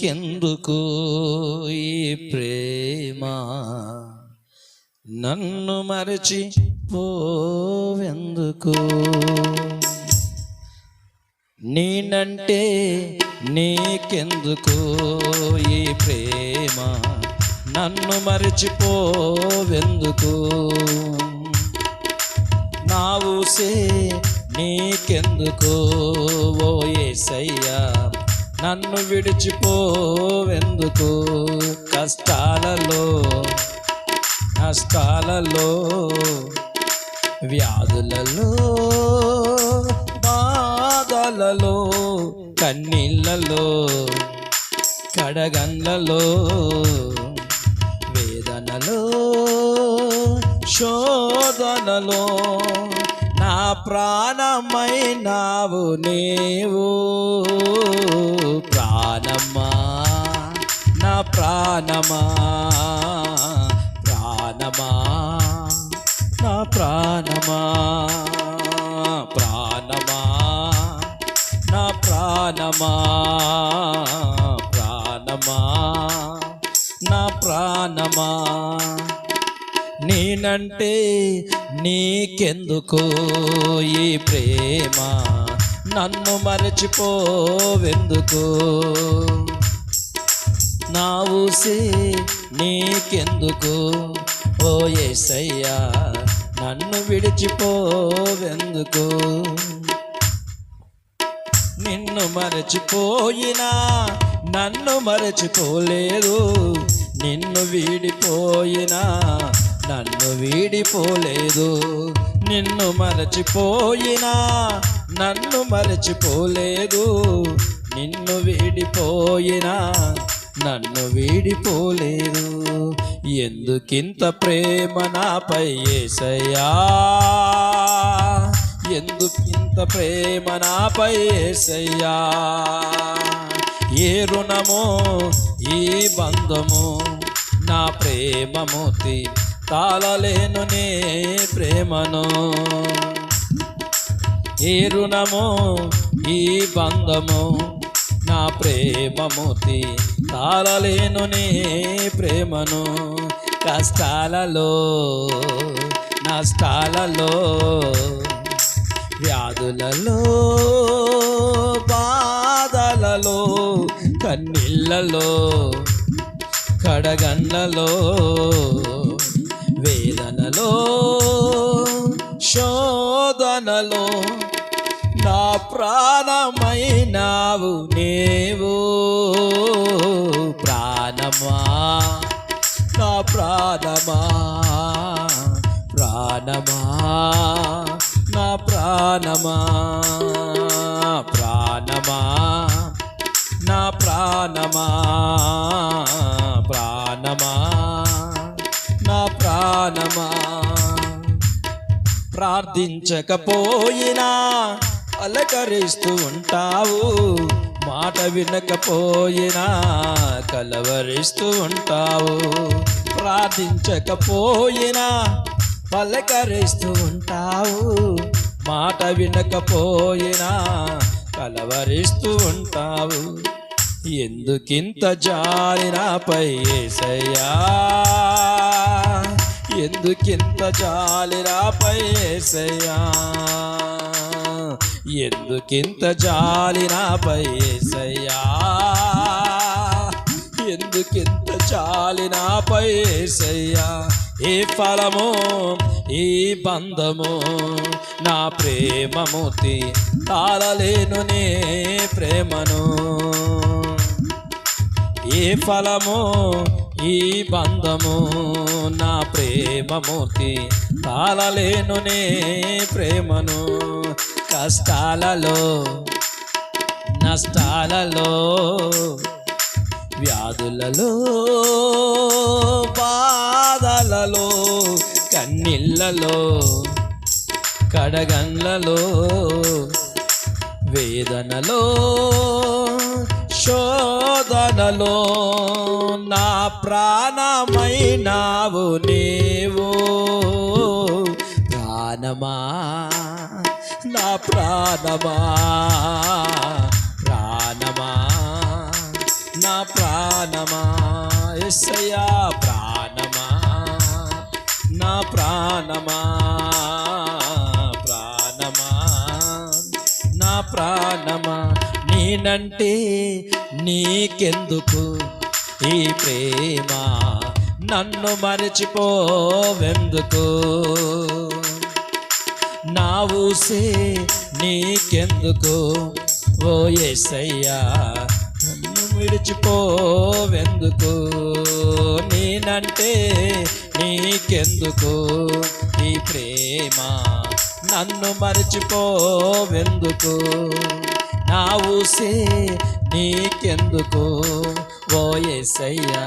నీకెందుకు ఈ ప్రేమ? నన్ను మరచి పోవెందుకు? నేనంటే నీకెందుకు ఈ ప్రేమ? నన్ను మరచిపోవెందుకు నా ఊసే నీకెందుకు ఓ ఏసయ్యా నన్ను విడిచిపోవెందుకు? కష్టాలలో నష్టాలలో వ్యాధులలో బాధలలో కన్నీళ్ళలో కడగండ్లలో వేదనలో శోధనలో ప్రాణమైనావు నీవు. ప్రాణమా నా ప్రాణమా ప్రాణమా నా ప్రాణమా ప్రాణమా నా ప్రాణమా ప్రాణమా నా ప్రాణమా. నేనంటే నీకెందుకు ఈ ప్రేమ? నన్ను మరచిపోవెందుకు? నా ఊసి నీకెందుకు? ఓ ఏసయ్యా నన్ను విడిచిపోవెందుకు? నిన్ను మరచిపోయినా నన్ను మరచిపోలేదు. నిన్ను వీడిపోయినా నన్ను వీడిపోలేదు. నిన్ను మరచిపోయినా నన్ను మరచిపోలేదు. నిన్ను వీడిపోయినా నన్ను వీడిపోలేదు. ఎందుకింత ప్రేమ నాపై ఏసయ్యా? ఎందుకింత ప్రేమ నాపై ఏసయ్యా? ఏ రుణమో ఈ బంధము నా ప్రేమమూర్తి తాళలేను నీ ప్రేమను. ఈ రుణము ఈ బంధము నా ప్రేమమూతి తాళలేను నీ ప్రేమను. కష్టాలలో నష్టాలలో వ్యాధులలో బాధలలో కన్నీళ్ళలో కడగండ్లలో వేదనలో శోధనలో నా ప్రాణమైనావు నీవు. ప్రాణమా? నా ప్రాణమా? ప్రాణమా? నా ప్రాణమా? ప్రాణమా? నా ప్రాణమా? ప్రాణమా? ప్రాణమా ప్రార్థించకపోయినా అలకరిస్తూ ఉంటావు. మాట వినకపోయినా కలవరిస్తూ ఉంటావు. ప్రార్థించకపోయినా పలకరిస్తూ ఉంటావు. మాట వినకపోయినా కలవరిస్తూ ఉంటావు. ఎందుకింత జాలి నాపై ఏసయ్యా? ఎందుకింత జాలి పైసయ్యా. ఏసయ్యా ఎందుకింత జాలి పైసయ్యా. ఏసయ్యా ఎందుకింత చాలి పైసయ్యా. ఏసయ్యా ఏ ఫలము ఈ బంధము నా ప్రేమమూర్తి తాళలేను నీ ప్రేమను. ఏ ఫలము ఈ బంధము నా ప్రేమమూర్తి తాళలేను నే ప్రేమను. కష్టాలలో నష్టాలలో వ్యాధులలో బాధలలో కన్నీళ్ళలో కడగండ్లలో వేదనలో శోధనలో నా ప్రాణమైనావు నీవు. ప్రాణమా నా ప్రాణమా? ప్రాణమా? నా ప్రాణమా? ఎస్సయా ప్రాణమా? నా ప్రాణమా? ప్రాణమా? నా ప్రాణమా? నేనంటే నీకెందుకు ఈ ప్రేమ? నన్ను మరచిపోవెందుకు? నా ఊసే నీకెందుకు? ఓ ఎసయ్యా నన్ను విడిచిపోవెందుకు? నేనంటే నీకెందుకు ఈ ప్రేమ? నన్ను మరచిపోవెందుకు? నా ఊసే నీకెందుకు? ఓ ఎసయ్యా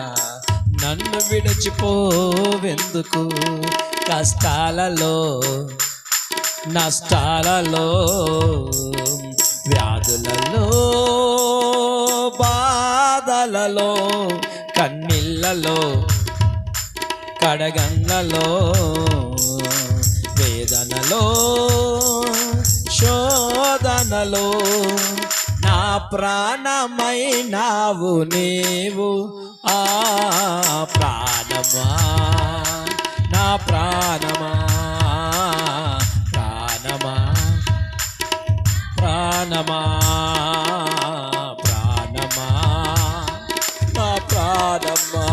నన్ను విడిచిపోవెందుకు? కష్టాలలో నష్టాలలో వ్యాధులలో బాధలలో కన్నీళ్ళలో కడగండ్లలో వేదనలో వేదనలో నా ప్రాణమైనావు నీవు. ఆ ప్రాణమా నా ప్రాణమా ప్రాణమా ప్రాణమా ప్రాణమా నా ప్రాణమా.